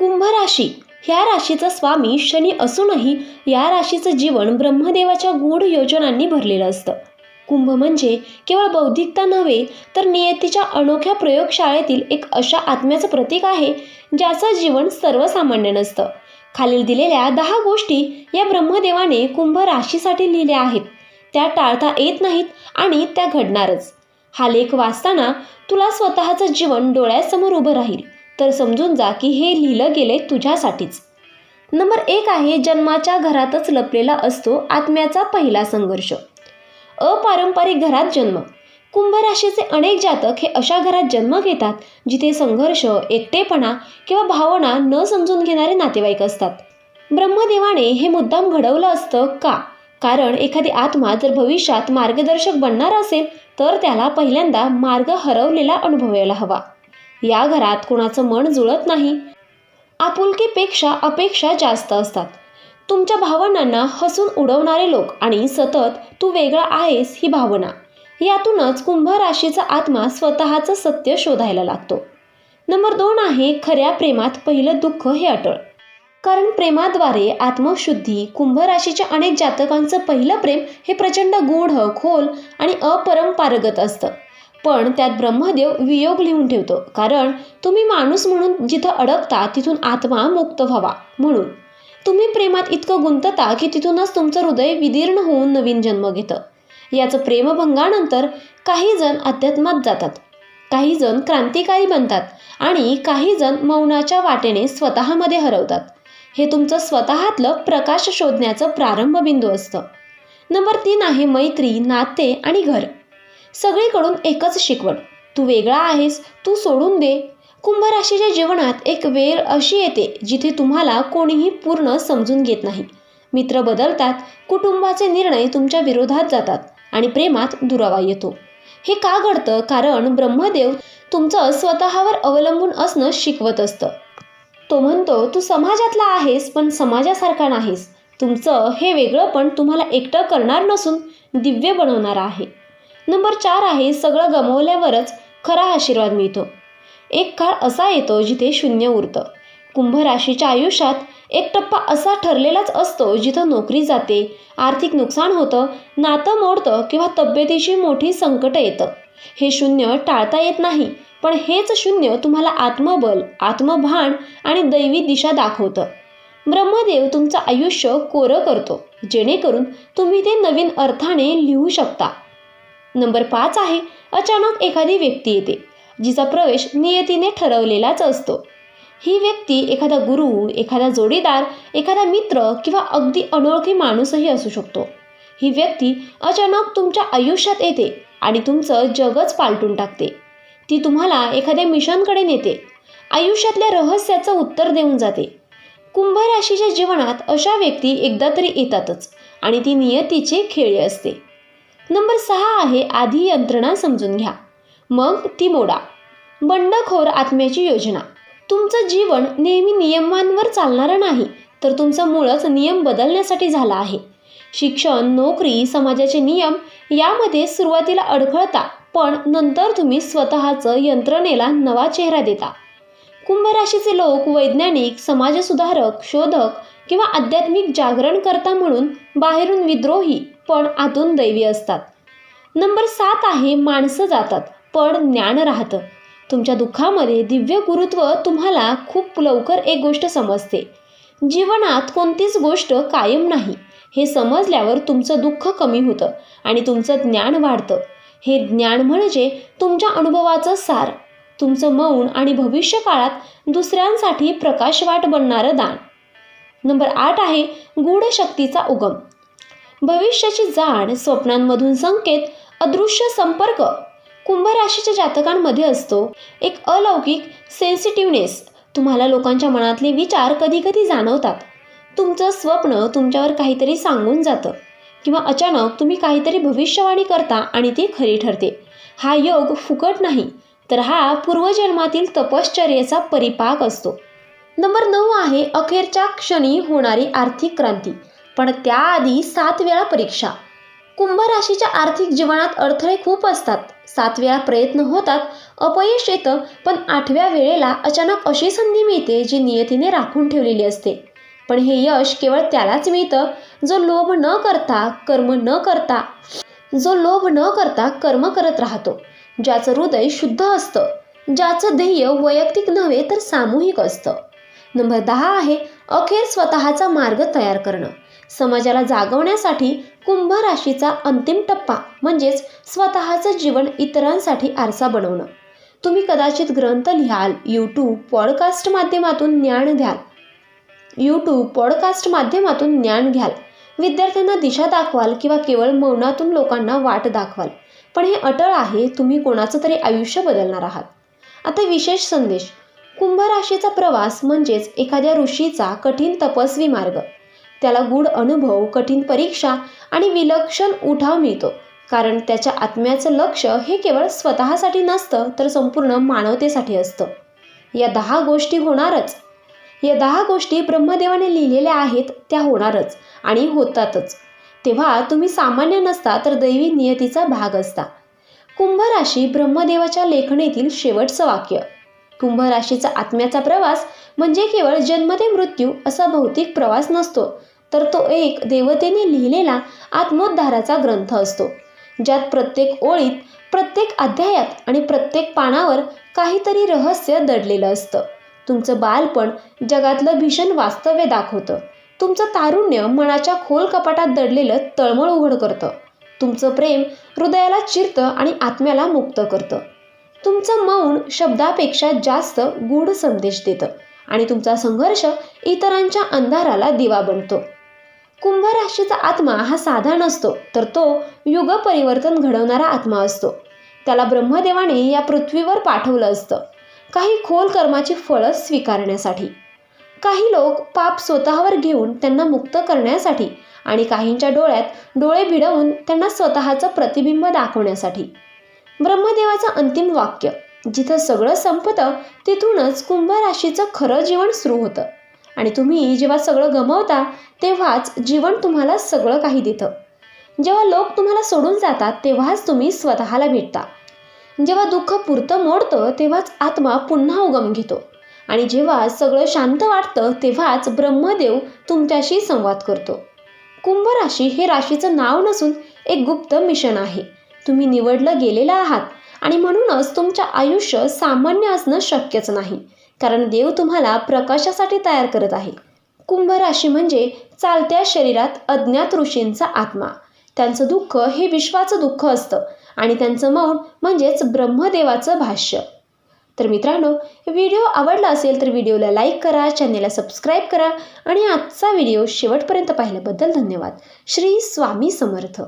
कुंभ राशी. ह्या राशीचा स्वामी शनी असूनही या राशीचं जीवन ब्रह्मदेवाच्या गूढ योजनांनी भरलेलं असतं. कुंभ म्हणजे केवळ बौद्धिकता नव्हे तर नियतीच्या अनोख्या प्रयोगशाळेतील एक अशा आत्म्याचं प्रतीक आहे ज्याचं जीवन सर्वसामान्य नसतं. खालील दिलेल्या दहा गोष्टी या ब्रह्मदेवाने कुंभ राशीसाठी लिहिल्या आहेत. त्या टाळता येत नाहीत आणि त्या घडणारच. हा लेख वाचताना तुला स्वतःचं जीवन डोळ्यासमोर उभं राहील. तर समजून जा की हे लिहिलं गेले तुझ्यासाठीच. नंबर एक आहे जन्माच्या घरातच लपलेला असतो आत्म्याचा पहिला संघर्ष. अपारंपरिक घरात जन्म. कुंभराशीचे अनेक जातक हे अशा घरात जन्म घेतात जिथे संघर्ष एकटेपणा किंवा भावना न समजून घेणारे नातेवाईक असतात. ब्रह्मदेवाने हे मुद्दाम घडवलं असतं का? कारण एखादी आत्मा जर भविष्यात मार्गदर्शक बनणार असेल तर त्याला पहिल्यांदा मार्ग हरवलेला अनुभवायला हवा. या घरात कुणाचं मन जुळत नाही. आपुलकीपेक्षा अपेक्षा जास्त असतात. तुमच्या भावनांना हसून उडवणारे लोक आणि सतत तू वेगळा आहेस ही भावना. यातूनच कुंभ राशीचा आत्मा स्वतःचं सत्य शोधायला लागतो. नंबर दोन आहे खऱ्या प्रेमात पहिलं दुःख हे अटळ. कारण प्रेमाद्वारे आत्मशुद्धी कुंभ राशीच्या अनेक जातकांचं पहिलं प्रेम हे प्रचंड गूढ खोल आणि अपरंपारगत असतं. पण त्यात ब्रह्मदेव वियोग लिहून ठेवतो. कारण तुम्ही माणूस म्हणून जिथं अडकता तिथून आत्मा मुक्त व्हावा म्हणून. तुम्ही प्रेमात इतकं गुंतता की तिथूनच तुमचं हृदय विदीर्ण होऊन नवीन जन्म घेतं. याचं प्रेमभंगानंतर काही जण अध्यात्मात जातात. काही जण क्रांतिकारी बनतात आणि काही जण मौनाच्या वाटेने स्वतःमध्ये हरवतात. हे तुमचं स्वतःतलं प्रकाश शोधण्याचं प्रारंभ बिंदू असतं. नंबर तीन आहे मैत्री नाते आणि घर. सगळीकडून एकच शिकवण. तू वेगळा आहेस तू सोडून दे. कुंभराशीच्या जीवनात एक वेळ अशी येते जिथे तुम्हाला कोणीही पूर्ण समजून घेत नाही. मित्र बदलतात कुटुंबाचे निर्णय तुमच्या विरोधात जातात आणि प्रेमात दुरावा येतो. हे का घडतं? कारण ब्रह्मदेव तुमचं स्वतःवर अवलंबून असणं शिकवत असतं. तो म्हणतो तू समाजातला आहेस पण समाजासारखा नाहीस. तुमचं हे वेगळं पण तुम्हाला एकटं करणार नसून दिव्य बनवणार आहे. नंबर चार आहे सगळं गमवल्यावरच खरा आशीर्वाद मिळतो. एक काळ असा येतो जिथे शून्य उरतं. कुंभ राशीच्या आयुष्यात एक टप्पा असा ठरलेलाच असतो जिथं नोकरी जाते आर्थिक नुकसान होतं नातं मोडतं किंवा तब्येतीची मोठी संकट येतं. हे शून्य टाळता येत नाही पण हेच शून्य तुम्हाला आत्मबल आत्मभान आणि दैवी दिशा दाखवतं. ब्रह्मदेव तुमचं आयुष्य कोरं करतो जेणेकरून तुम्ही ते नवीन अर्थाने लिहू शकता. नंबर पाच आहे अचानक एखादी व्यक्ती येते जिचा प्रवेश नियतीने ठरवलेलाच असतो. ही व्यक्ती एखादा गुरु एखादा जोडीदार एखादा मित्र किंवा अगदी अनोळखी माणूसही असू शकतो. ही व्यक्ती अचानक तुमच्या आयुष्यात येते आणि तुमचं जगच पालटून टाकते. ती तुम्हाला एखाद्या मिशनकडे नेते. आयुष्यातल्या रहस्याचं उत्तर देऊन जाते. कुंभ राशीच्या जीवनात अशा व्यक्ती एकदा तरी येतातच आणि ती नियतीची खेळी असते. नंबर सहा आहे आधी यंत्रणा समजून घ्या. मग ती मोडा. बंडखोर आत्म्याची योजना. तुमचं जीवन नेहमी नियमांवर चालणारं नाही तर तुमचं मूळच नियम बदलण्यासाठी झाला आहे. शिक्षण नोकरी समाजाचे नियम यामध्ये सुरुवातीला अडखळता पण नंतर तुम्ही स्वतःचं यंत्रणेला नवा चेहरा देता. कुंभराशीचे लोक वैज्ञानिक समाजसुधारक शोधक किंवा आध्यात्मिक जागरणकर्ता म्हणून बाहेरून विद्रोही पण आतून दैवी असतात. नंबर सात आहे माणसं जातात पण ज्ञान राहतं. तुमच्या दुःखामध्ये दिव्य गुरुत्व तुम्हाला खूप लवकर एक गोष्ट समजते. जीवनात कोणतीच गोष्ट कायम नाही. हे समजल्यावर तुमचं दुःख कमी होतं आणि तुमचं ज्ञान वाढतं. हे ज्ञान म्हणजे तुमच्या अनुभवाचं सार. तुमचं मौन आणि भविष्य काळात दुसऱ्यांसाठी प्रकाशवाट बनणारं दान. नंबर आठ आहे गूढ शक्तीचा उगम. भविष्याची जाण स्वप्नांमधून संकेत अदृश्य संपर्क कुंभ राशीच्या जातकांमध्ये असतो. एक अलौकिक सेन्सिटिव्हनेस तुम्हाला लोकांच्या मनातले विचार कधी कधी जाणवतात. तुमचं स्वप्न तुमच्यावर काहीतरी सांगून जातं किंवा अचानक तुम्ही काहीतरी भविष्यवाणी करता आणि ती खरी ठरते. हा योग फुकट नाही तर हा पूर्वजन्मातील तपश्चर्याचा परिपाक असतो. नंबर नऊ आहे अखेरच्या क्षणी होणारी आर्थिक क्रांती. पण त्याआधी सात वेळा परीक्षा. कुंभ राशीच्या आर्थिक जीवनात अडथळे खूप असतात. सात वेळा प्रयत्न होतात अपयश येतं पण आठव्या वेळेला अचानक अशी संधी मिळते जी नियतीने राखून ठेवलेली असते. पण हे यश केवळ त्यालाच मिळतं. जो लोभ न करता कर्म न करता जो लोभ न करता कर्म करत राहतो ज्याचं हृदय शुद्ध असतं. ज्याचं ध्येय वैयक्तिक नव्हे तर सामूहिक असतं. नंबर दहा आहे अखेर स्वतःचा मार्ग तयार करणं. समाजाला जागवण्यासाठी कुंभ राशीचा अंतिम टप्पा म्हणजेच स्वतःचं जीवन इतरांसाठी आरसा बनवणं. तुम्ही कदाचित ग्रंथ लिहाल यूट्यूब पॉडकास्ट माध्यमातून ज्ञान घ्याल. यूट्यूब पॉडकास्ट माध्यमातून ज्ञान घ्याल. विद्यार्थ्यांना दिशा दाखवाल किंवा केवळ मौनातून लोकांना वाट दाखवाल. पण हे अटळ आहे तुम्ही कोणाचं तरी आयुष्य बदलणार आहात. आता विशेष संदेश. कुंभ राशीचा प्रवास म्हणजेच एखाद्या ऋषीचा कठीण तपस्वी मार्ग. त्याला गूढ अनुभव कठीण परीक्षा आणि विलक्षण उठाव मिळतो. कारण त्याच्या आत्म्याचं लक्ष हे केवळ स्वतःसाठी नसतं तर संपूर्ण मानवतेसाठी असतं. या दहा गोष्टी होणारच. या दहा गोष्टी ब्रह्मदेवाने लिहिलेल्या आहेत त्या होणारच आणि होतातच. तेव्हा तुम्ही सामान्य नसता तर दैवी नियतीचा भाग असता. कुंभ राशी ब्रह्मदेवाच्या लेखणीतील शेवटचं वाक्य. कुंभ राशीचा आत्म्याचा प्रवास म्हणजे केवळ जन्म ते मृत्यू असा भौतिक प्रवास नसतो तर तो एक देवतेने लिहिलेला आत्मोद्धाराचा ग्रंथ असतो ज्यात प्रत्येक ओळीत प्रत्येक अध्यायात आणि प्रत्येक पानावर काहीतरी रहस्य दडलेलं असतं. तुमचं बालपण जगातलं भीषण वास्तव्य दाखवतं. तुमचं तारुण्य मनाच्या खोल कपाटात दडलेलं तळमळ उघड करतं तुमचं प्रेम हृदयाला चिरतं आणि आत्म्याला मुक्त करतं. तुमचं मौन शब्दापेक्षा जास्त गूढ संदेश देतं आणि तुमचा संघर्ष इतरांच्या अंधाराला दिवा बनतो. कुंभ राशीचा आत्मा हा साधा नसतो तर तो युग परिवर्तन घडवणारा आत्मा असतो. त्याला ब्रह्मदेवाने या पृथ्वीवर पाठवलं असतं. काही खोल कर्माची फळं स्वीकारण्यासाठी. काही लोक पाप स्वतःवर घेऊन त्यांना मुक्त करण्यासाठी आणि काहींच्या डोळ्यात डोळे भिडवून त्यांना स्वतःचं प्रतिबिंब दाखवण्यासाठी. ब्रह्मदेवाचं अंतिम वाक्य जिथं सगळं संपतं तिथूनच कुंभ राशीचं खरं जीवन सुरू होतं. आणि तुम्ही जेव्हा सगळं गमवता तेव्हाच जीवन तुम्हाला सगळं काही देतं. जेव्हा लोक तुम्हाला सोडून जातात तेव्हाच तुम्ही स्वतःला भेटता. जेव्हा दुःख पुरतं मोडतं तेव्हाच आत्मा पुन्हा उगम घेतो. आणि जेव्हा सगळं शांत वाटतं तेव्हाच ब्रह्मदेव तुमच्याशी संवाद करतो. कुंभ राशी हे राशीचं नाव नसून एक गुप्त मिशन आहे. तुम्ही निवडलं गेलेलं आहात आणि म्हणूनच तुमचं आयुष्य सामान्य असणं शक्यच नाही. कारण देव तुम्हाला प्रकाशासाठी तयार करत आहे. कुंभ राशी म्हणजे चालत्या शरीरात अज्ञात ऋषींचा आत्मा. त्यांचं दुःख हे विश्वाचं दुःख असतं आणि त्यांचं मौन म्हणजेच ब्रह्मदेवाचं भाष्य. तर मित्रांनो व्हिडिओ आवडला असेल तर व्हिडिओला लाईक करा चॅनेलला सबस्क्राईब करा आणि आजचा व्हिडिओ शेवटपर्यंत पाहिल्याबद्दल धन्यवाद. श्री स्वामी समर्थ.